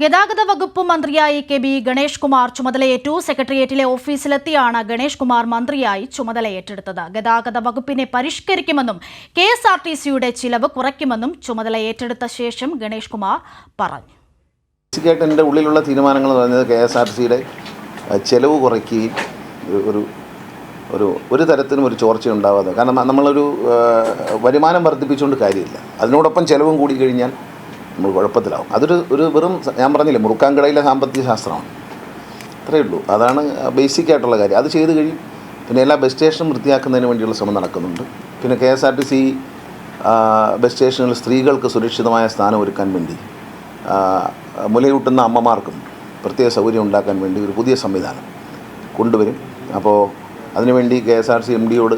ഗതാഗത വകുപ്പ് മന്ത്രിയായി കെ ബി ഗണേഷ് കുമാർ ചുമതലയേറ്റു. സെക്രട്ടേറിയറ്റിലെ ഓഫീസിലെത്തിയാണ് ഗണേഷ് കുമാർ മന്ത്രിയായി ചുമതലയേറ്റെടുത്തത്. ഗതാഗത വകുപ്പിനെ പരിഷ്കരിക്കുമെന്നും കെ എസ് ആർ ടി സിയുടെ ചിലവ് കുറയ്ക്കുമെന്നും ചുമതല ഏറ്റെടുത്ത ശേഷം ഗണേഷ് കുമാർ പറഞ്ഞു. എന്റെ ഉള്ളിലുള്ള തീരുമാനങ്ങൾ പറയുന്നത് കെ എസ് ആർ സിയുടെ ചെലവ് കുറയ്ക്കുകയും ഒരു- ഒരു ഒരു തരത്തിലും ഒരു ചോർച്ച ഉണ്ടാവാതെ കാരണം നമ്മളൊരു വരുമാനം വർദ്ധിപ്പിച്ചുകൊണ്ട് കാര്യമില്ല. അതിനോടൊപ്പം ചിലവും കൂടി കഴിഞ്ഞാൽ നമ്മൾ കുഴപ്പത്തിലാവും. അതൊരു ഒരു വെറും ഞാൻ പറഞ്ഞില്ലേ മുറുക്കാൻകടയിലെ സാമ്പത്തിക ശാസ്ത്രമാണ് അത്രയേ ഉള്ളൂ. അതാണ് ബേസിക് ആയിട്ടുള്ള കാര്യം. അത് ചെയ്ത് കഴിയും പിന്നെ എല്ലാ ബസ് സ്റ്റേഷനും വൃത്തിയാക്കുന്നതിന് വേണ്ടിയുള്ള ശ്രമം നടക്കുന്നുണ്ട്. പിന്നെ K S R T C bus സ്റ്റേഷനിൽ സ്ത്രീകൾക്ക് സുരക്ഷിതമായ സ്ഥാനം ഒരുക്കാൻ വേണ്ടി മുലയൂട്ടുന്ന അമ്മമാർക്കും പ്രത്യേക സൗകര്യം ഉണ്ടാക്കാൻ വേണ്ടി ഒരു പുതിയ സംവിധാനം കൊണ്ടുവരും. അപ്പോൾ അതിനുവേണ്ടി K S R C M ഡിയോട്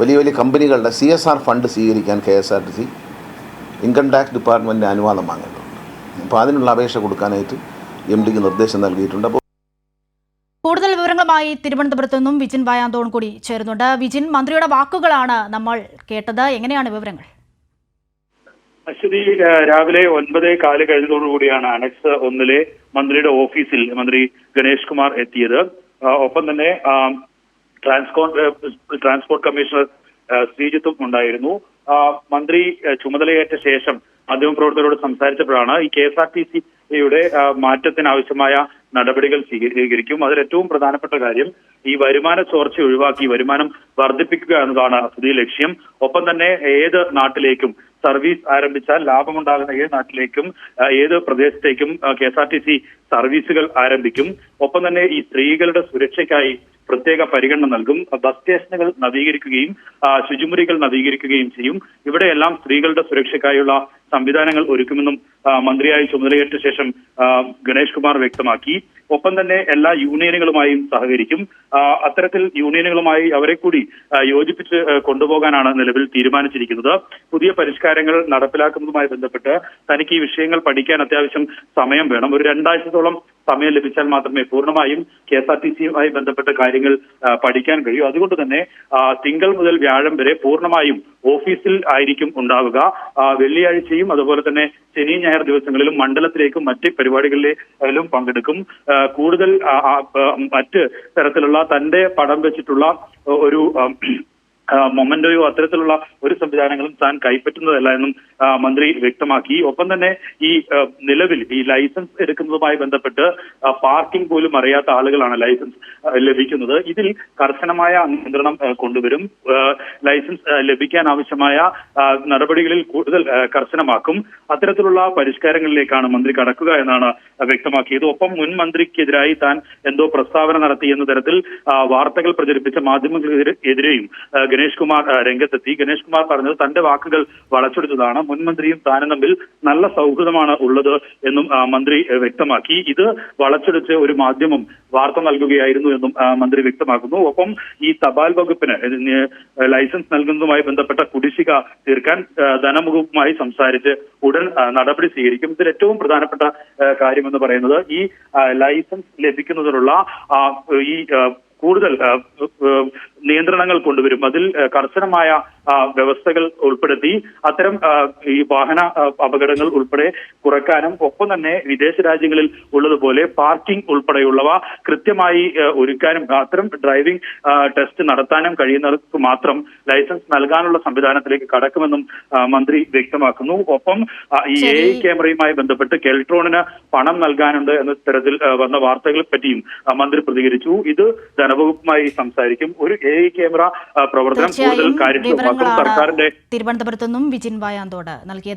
വലിയ വലിയ കമ്പനികളുടെ സി എസ് ആർ ഫണ്ട് സ്വീകരിക്കാൻ K S R T C income tax ഡിപ്പാർട്ട്മെന്റിന്റെ അനുവാദം വാങ്ങേണ്ടതുണ്ട്. അപ്പോൾ അതിനുള്ള അപേക്ഷ കൊടുക്കാനായിട്ട് എം ഡിക്ക് നിർദ്ദേശം നൽകിയിട്ടുണ്ട്. അപ്പോൾ കൂടുതൽ വിവരങ്ങളുമായി തിരുവനന്തപുരത്ത് നിന്നും വിജിൻ വായാന്തോൺ കൂടി ചേരുന്നുണ്ട്. വിജിൻ മന്ത്രിയുടെ വാക്കുകളാണ് നമ്മൾ കേട്ടത്. എങ്ങനെയാണ് വിവരങ്ങൾ? അശ്വതി രാവിലെ ഒൻപതേ കാൽ കഴിഞ്ഞതോടുകൂടിയാണ് അനക്സ് ഒന്നിലെ മന്ത്രിയുടെ ഓഫീസിൽ മന്ത്രി ഗണേഷ് കുമാർ എത്തിയത്. ഒപ്പം തന്നെ ട്രാൻസ്പോർട്ട് ട്രാൻസ്പോർട്ട് കമ്മീഷണർ ശ്രീജിത്തും ഉണ്ടായിരുന്നു. മന്ത്രി ചുമതലയേറ്റ ശേഷം മാധ്യമപ്രവർത്തകരോട് സംസാരിച്ചപ്പോഴാണ് ഈ കെ എസ് ആർ ടി സിയുടെ മാറ്റത്തിനാവശ്യമായ നടപടികൾ സ്വീകരിക്കും. അതിൽ ഏറ്റവും പ്രധാനപ്പെട്ട കാര്യം ഈ വരുമാന ചോർച്ച ഒഴിവാക്കി വരുമാനം വർദ്ധിപ്പിക്കുക എന്നതാണ് പുതിയ ലക്ഷ്യം. ഒപ്പം തന്നെ ഏത് നാട്ടിലേക്കും സർവീസ് ആരംഭിച്ചാൽ ലാഭമുണ്ടാകുന്ന ഏത് നാട്ടിലേക്കും ഏത് പ്രദേശത്തേക്കും K S R T C സർവീസുകൾ ആരംഭിക്കും. ഒപ്പം തന്നെ ഈ സ്ത്രീകളുടെ സുരക്ഷയ്ക്കായി പ്രത്യേക പരിഗണന നൽകും. ബസ് സ്റ്റേഷനുകൾ നവീകരിക്കുകയും ശുചിമുറികൾ നവീകരിക്കുകയും ചെയ്യും. ഇവിടെയെല്ലാം സ്ത്രീകളുടെ സുരക്ഷയ്ക്കായുള്ള സംവിധാനങ്ങൾ ഒരുക്കുമെന്നും മന്ത്രിയായി ചുമതലയേറ്റ ശേഷം ഗണേഷ് കുമാർ വ്യക്തമാക്കി. ഒപ്പം തന്നെ എല്ലാ യൂണിയനുകളുമായും സഹകരിക്കും. അത്തരത്തിൽ യൂണിയനുകളുമായി അവരെ കൂടി യോജിപ്പിച്ച് കൊണ്ടുപോകാനാണ് നിലവിൽ തീരുമാനിച്ചിരിക്കുന്നത്. പുതിയ പരിഷ്കാരങ്ങൾ നടപ്പിലാക്കുന്നതുമായി ബന്ധപ്പെട്ട് തനിക്ക് ഈ വിഷയങ്ങൾ പഠിക്കാൻ അത്യാവശ്യം സമയം വേണം. ഒരു രണ്ടാഴ്ചത്തോളം സമയം ലഭിച്ചാൽ മാത്രമേ പൂർണമായും കെ എസ് ആർ ടി സിയുമായി ബന്ധപ്പെട്ട കാര്യങ്ങൾ ആ, പഠിക്കാൻ കഴിയും. അതുകൊണ്ട് തന്നെ തിങ്കൾ മുതൽ വ്യാഴം വരെ പൂർണമായും ഓഫീസിൽ ആയിരിക്കും ഉണ്ടാവുക. വെള്ളിയാഴ്ചയും അതുപോലെ തന്നെ ശനി ഞായർ ദിവസങ്ങളിലും മണ്ഡലത്തിലേക്കും മറ്റ് പരിപാടികളിലും പങ്കെടുക്കും. കൂടുതൽ മറ്റ് തരത്തിലുള്ള തന്റെ പടം വെച്ചിട്ടുള്ള ഒരു മൊമന്റോയോ അത്തരത്തിലുള്ള ഒരു സംവിധാനങ്ങളും താൻ കൈപ്പറ്റുന്നതല്ല എന്നും മന്ത്രി വ്യക്തമാക്കി. ഒപ്പം തന്നെ ഈ നിലവിൽ ഈ ലൈസൻസ് എടുക്കുന്നതുമായി ബന്ധപ്പെട്ട് പാർക്കിംഗ് പോലും അറിയാത്ത ആളുകളാണ് ലൈസൻസ് ലഭിക്കുന്നത്. ഇതിൽ കർശനമായ നിയന്ത്രണം കൊണ്ടുവരും. ലൈസൻസ് ലഭിക്കാൻ ആവശ്യമായ നടപടികളിൽ കൂടുതൽ കർശനമാക്കും. അത്തരത്തിലുള്ള പരിഷ്കാരങ്ങളിലേക്കാണ് മന്ത്രി കടക്കുക എന്നാണ് വ്യക്തമാക്കിയത്. ഒപ്പം മുൻ മന്ത്രിക്കെതിരായി താൻ എന്തോ പ്രസ്താവന നടത്തി എന്ന തരത്തിൽ വാർത്തകൾ പ്രചരിപ്പിച്ച മാധ്യമങ്ങൾക്കെതിരെയും ഗണേഷ് കുമാർ രംഗത്തെത്തി ഗണേഷ് കുമാർ പറഞ്ഞത് തന്റെ വാക്കുകൾ വളച്ചൊടിച്ചതാണ്. മുൻമന്ത്രിയും താനും തമ്മിൽ നല്ല സൗഹൃദമാണ് ഉള്ളത് എന്നും മന്ത്രി വ്യക്തമാക്കി. ഇത് വളച്ചൊടിച്ച് ഒരു മാധ്യമം വാർത്ത നൽകുകയായിരുന്നു എന്നും മന്ത്രി വ്യക്തമാക്കുന്നു. ഒപ്പം ഈ തപാൽ വകുപ്പിന് ലൈസൻസ് നൽകുന്നതുമായി ബന്ധപ്പെട്ട കുടിശ്ശിക തീർക്കാൻ ധനവകുപ്പുമായി സംസാരിച്ച് ഉടൻ നടപടി സ്വീകരിക്കും. ഇതിൽ ഏറ്റവും പ്രധാനപ്പെട്ട കാര്യമെന്ന് പറയുന്നത് ഈ ലൈസൻസ് ലഭിക്കുന്നതിനുള്ള ഈ കൂടുതൽ നിയന്ത്രണങ്ങൾ കൊണ്ടുവരും. അതിൽ കർശനമായ വ്യവസ്ഥകൾ ഉൾപ്പെടുത്തി അത്തരം ഈ വാഹന അപകടങ്ങൾ ഉൾപ്പെടെ കുറയ്ക്കാനും ഒപ്പം തന്നെ വിദേശ രാജ്യങ്ങളിൽ ഉള്ളതുപോലെ പാർക്കിംഗ് ഉൾപ്പെടെയുള്ളവ കൃത്യമായി ഒരുക്കാനും അത്തരം ഡ്രൈവിംഗ് ടെസ്റ്റ് നടത്താനും കഴിയുന്നവർക്ക് മാത്രം ലൈസൻസ് നൽകാനുള്ള സംവിധാനത്തിലേക്ക് കടക്കുമെന്നും മന്ത്രി വ്യക്തമാക്കുന്നു. ഒപ്പം ഈ എ ഐ ക്യാമറയുമായി ബന്ധപ്പെട്ട് കെൽട്രോണിന് പണം നൽകാനുണ്ട് എന്ന തരത്തിൽ വന്ന വാർത്തകളെ പറ്റിയും മന്ത്രി പ്രതികരിച്ചു. ഇത് ധനവകുപ്പുമായി സംസാരിക്കും. ഒരു എ ക്യാമറ ആ, പ്രവർത്തനം കൂടുതൽ കാര്യക്ഷമമാക്കും. സർക്കാരിന്റെ തിരുവനന്തപുരത്ത് നിന്നും വിജിൻ വായാന്തോട് നൽകിയത്.